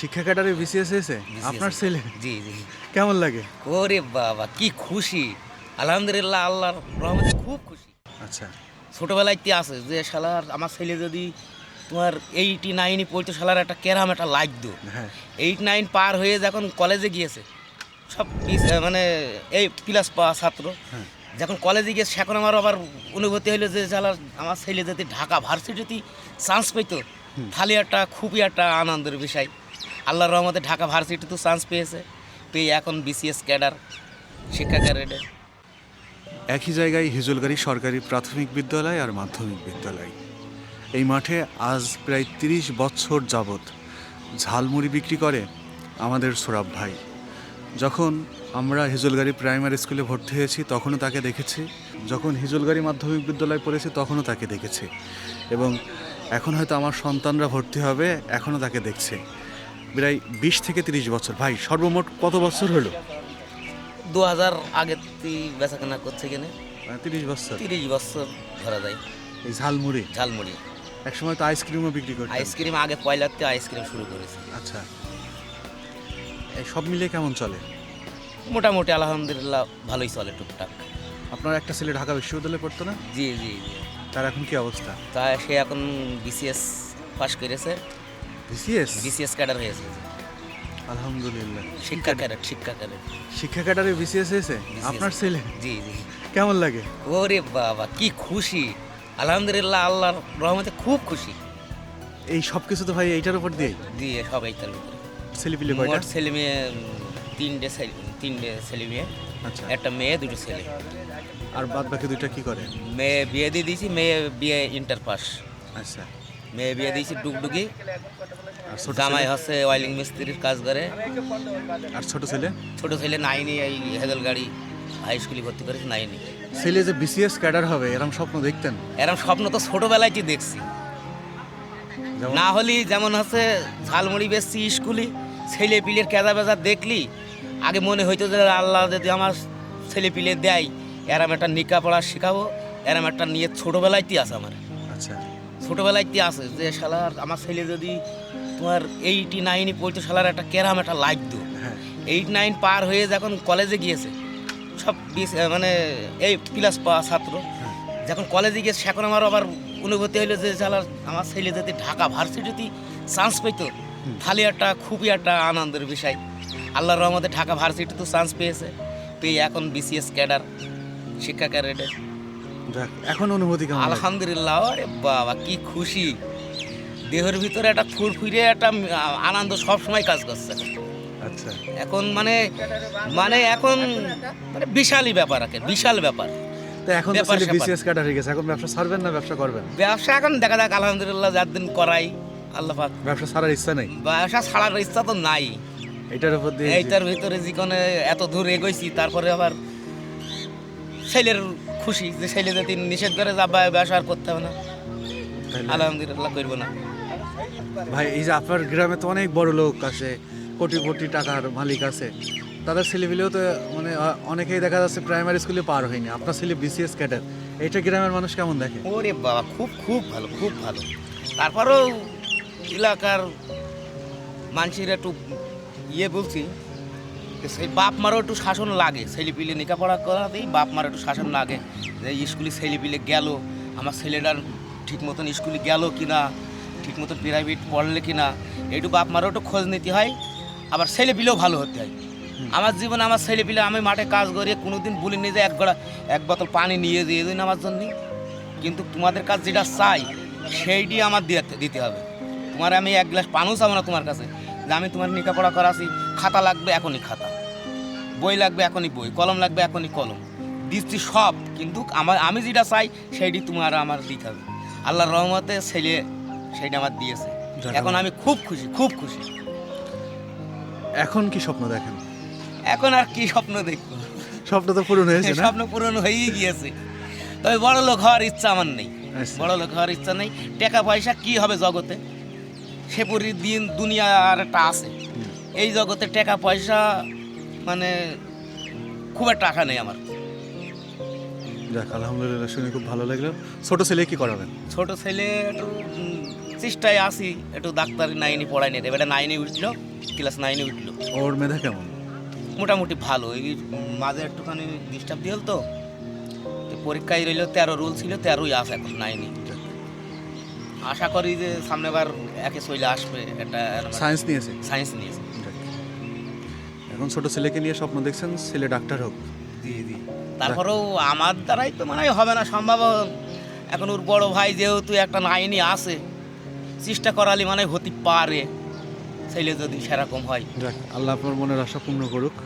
শিক্ষা ক্যাডারে বিসিএস হয়েছে? আপনার ছেলে? জি জি। কেমন লাগে? ওরে বাবা কি খুশি। আলহামদুলিল্লাহ আল্লাহর রহমতে খুব খুশি। আচ্ছা। ছোটোবেলাইতে আছে যে শালার আমার ছেলে যদি তোমার এইটি নাইনে পড়তো শালার একটা ক্যারাম একটা লাগতো এইট নাইন পার হয়ে যখন কলেজে গিয়েছে সব মানে এই ক্লাস পাওয়া ছাত্র হ্যাঁ। যখন কলেজে গিয়েছে এখন আমার আবার অনুভূতি হলো যে শালার আমার ছেলে যদি ঢাকা ভার্সিটিতে চান্স পেতো তাহলে একটা খুবই একটা আনন্দের বিষয়। আল্লাহর রহমতে ঢাকা ভার্সিটিতেও চান্স পেয়েছে। পেয়ে এখন বিসিএস ক্যাডার শিক্ষা ক্যাডারে একই জায়গায় হিজলগাড়ি সরকারি প্রাথমিক বিদ্যালয় আর মাধ্যমিক বিদ্যালয়। এই মাঠে আজ প্রায় তিরিশ বছর যাবৎ ঝালমুড়ি বিক্রি করে আমাদের সোরাব ভাই। যখন আমরা হিজলগাড়ি প্রাইমারি স্কুলে ভর্তি হয়েছি, তখনও তাকে দেখেছি। যখন হিজলগাড়ি মাধ্যমিক বিদ্যালয়ে পড়েছি, তখনও তাকে দেখেছি। এবং এখন হয়তো আমার সন্তানরা ভর্তি হবে, এখনও তাকে দেখছে। প্রায় বিশ থেকে তিরিশ বছর। ভাই সর্বমোট কত বছর হলো? দু হাজার আগের বেচা কেনা করছে কিনে। তিরিশ বছর। তিরিশ বছর ধরা যায়। এই ঝালমুড়ি? ঝালমুড়ি। এক সময় তো আইসক্রিমও বিক্রি করতেন। আইসক্রিম আগে পয়লাতে আইসক্রিম শুরু করেছে। আচ্ছা। এই সব মিলিয়ে কেমন চলে? মোটামুটি আলহামদুলিল্লাহ ভালোই চলে টুকটাক। আপনার একটা ছেলে ঢাকা বিশ্ববিদ্যালয়ে পড়তো না? জি জি জি। তার এখন কি অবস্থা? তা সে এখন বিসিএস পাশ করেছে। বিসিএস বিসিএস ক্যাডার হয়েছে আলহামদুলিল্লাহ। শিক্ষা ক্যাডার শিক্ষা ক্যাডার শিক্ষা ক্যাডারে বিসিএস হয়েছে? আপনার ছেলে? জি জি। কেমন লাগে? ওরে বাবা কি খুশি। আলহামদুলিল্লাহ আল্লাহর রহমতে খুব খুশি। এই সব কিছু তো ভাই এইটার উপর দিয়েই। দিয়ে সবাই তার ভিতরে ছেলে পিলে কয়টা? ছেলে মেয়ে তিনটে ছেলে তিনটে ছেলে মেয়ে। আচ্ছা। একটা মেয়ে দুটো ছেলে। আর বাদ বাকি দুইটা কি করে? মেয়ে বিয়ে দিয়ে দিয়েছি মেয়ে বিয়ে ইন্টার পাস। আচ্ছা। মেয়ে বিয়ে দিয়েছি ডুগডুগি। আর ছোট জামাই হচ্ছে ওয়াইলিং মিস্ত্রির কাজ করে। আর ছোট ছেলে? ছোট ছেলে নাইনি এই হেদল গাড়ি হাই স্কুলে ভর্তি করেছে নাইনি ছেলে যে বিসিএস ক্যাডার হবে এরকম স্বপ্ন দেখতেন? এরকম স্বপ্ন তো ছোটবেলায় দেখছি। না হলে যেমন হচ্ছে ঝালমুড়ি বেশি স্কুলে ছেলে পিলের কেদা বেজা দেখলি আগে মনে হইতো যে আল্লাহ যদি আমার ছেলে পিলে দেয় এরম একটা নিকা পড়া শেখাবো এরম একটা নিয়ে ছোটোবেলাইতে আছে আমার। আচ্ছা। ছোটোবেলাইতে আছে যে শালার আমার ছেলে যদি তোমার এইটি নাইনে পড়তো শালার একটা ক্যারাম একটা লাগতো হ্যাঁ। এইট নাইন পার হয়ে যখন কলেজে গিয়েছে সব মানে এই ক্লাস পাওয়া ছাত্র যখন কলেজে গিয়েছে এখন আমার আবার অনুভূতি হলো যে শালার আমার ছেলে যদি ঢাকা ভার্সিটিতে চান্স পেতো তাহলে একটা খুবই একটা আনন্দের বিষয়। আল্লাহর রহমতে ঢাকা ভার্সিটিতেও চান্স পেয়েছে। পেয়ে এখন বিসিএস ক্যাডার শিক্ষা ক্যাডারে যাক এখন অনুভূতি কেমন আলহামদুলিল্লাহ আরে বাবা কি খুশি। দেহের ভিতরে একটা ফুরফুরে একটা আনন্দ সব সময় কাজ করছে। আচ্ছা। এখন মানে মানে এখন মানে বিশালই ব্যাপার আছে বিশাল ব্যাপার। তো এখন। বিসিএস ক্যাডার হয়ে গেছে এখন ব্যবসা ছাড়বেন না ব্যবসা করবেন? ব্যবসা এখন দেখা যাক আলহামদুলিল্লাহ যার দিন করাই আল্লাহ পাক। ব্যবসা ছাড়ার ইচ্ছা নেই? ব্যবসা ছাড়ার ইচ্ছা তো নাই। এটার উপর দিয়ে এইটার ভিতরে জীবনে এত দূর এগোইছি তারপরে আবার ছেলের খুশি যে ছেলে যদি নিষেধ করে যা বা- ব্যবসা আর করতে হবে না। আলহামদুলিল্লাহ করব না। ভাই এই যে আপনার গ্রামে তো অনেক বড় লোক আছে কোটি কোটি টাকার মালিক আছে। তাদের ছেলেপিলেও তো মানে অনেকেই দেখা যাচ্ছে প্রাইমারি স্কুলে পার হয়নি। আপনার ছেলে বিসিএস ক্যাডার এইটা গ্রামের মানুষ কেমন দেখে? ওরে বাবা খুব খুব ভালো খুব ভালো। তারপরেও এলাকার মানুষের একটু ইয়ে বলছি সেই বাপ মারও একটু শাসন লাগে। ছেলে পিলে লেখাপড়া করাতেই বাপ মার একটু শাসন লাগে। যে স্কুলে ছেলে পিলে গেল আমার ছেলেটার ঠিক মতন স্কুলে গেল কি না ঠিক মতন প্রাইভেট পড়লে কি না একটু বাপ মারও একটু খোঁজ নিতে হয় আবার ছেলে পিলেও ভালো হতে হয়। আমার জীবনে আমার ছেলে পিলে আমি মাঠে কাজ করিয়ে কোনোদিন বলিনি যে এক গড়া এক বোতল পানি নিয়ে দিয়ে দিন আমার জন্য। কিন্তু তোমাদের কাছে যেটা চাই সেইটি আমার দিতে দিতে হবে। তোমার আমি এক গ্লাস পানও চাবো না তোমার কাছে। যে আমি তোমার লেখাপড়া করাছি খাতা লাগবে এখনই খাতা। বই লাগবে এখনই বই কলম লাগবে এখনই কলম। দিচ্ছি সব কিন্তু আমার আমি যেটা চাই সেইটি তোমার আমার দিতে হবে। আল্লাহর রহমতে ছেলে সেইটা আমার দিয়েছে। এখন আমি খুব খুশি খুব খুশি। এখন কি স্বপ্ন দেখেন? এখন আর কি স্বপ্ন দেখব? স্বপ্ন তো পূরণ হয়েছে স্বপ্ন পূরণ হয়েই গিয়েছে। তবে বড় লোক হওয়ার ইচ্ছা আমার নেই। আচ্ছা। বড় লোক হওয়ার ইচ্ছা নেই। টাকা পয়সা কি হবে জগতে? সে পরি দিন দুনিয়া আর একটা আছে। এই জগতে টাকা পয়সা মানে খুব একটা আশা নেই আমার। যাক আলহামদুলিল্লাহ শুনে খুব ভালো লাগল। ছোট ছেলে কি করাবেন? ছোট ছেলে একটু চেষ্টায় আসি একটু ডাক্তার নাইনে পড়াই নিতে। এবারে নাইনে উঠল ক্লাস নাইনে উঠল। ওর মেধা কেমন? মোটামুটি ভালো। এই মাঝে একটুখানি ডিস্টার্ব দিয়ে তো। তো পরীক্ষায় রইল তেরো রুল ছিল তেরোই আস এখন নাইনে। আশা করি যে সামনেবার একে চলে আসবে একটা সায়েন্স নিয়েছে? সায়েন্স নিয়েছে। এখন ছোট ছেলেকে নিয়ে স্বপ্ন দেখছেন ছেলে ডাক্তার হোক। জি জি। তারপরেও আমার দ্বারাই তো মনে হবে না সম্ভব এখন ওর বড় ভাই যেহেতু একটা নাইনি আছে চেষ্টা করালে মানে হতে পারে ছেলে যদি সেরকম হয়। যাক আল্লাহ আপনার মনের আশা পূর্ণ করুক।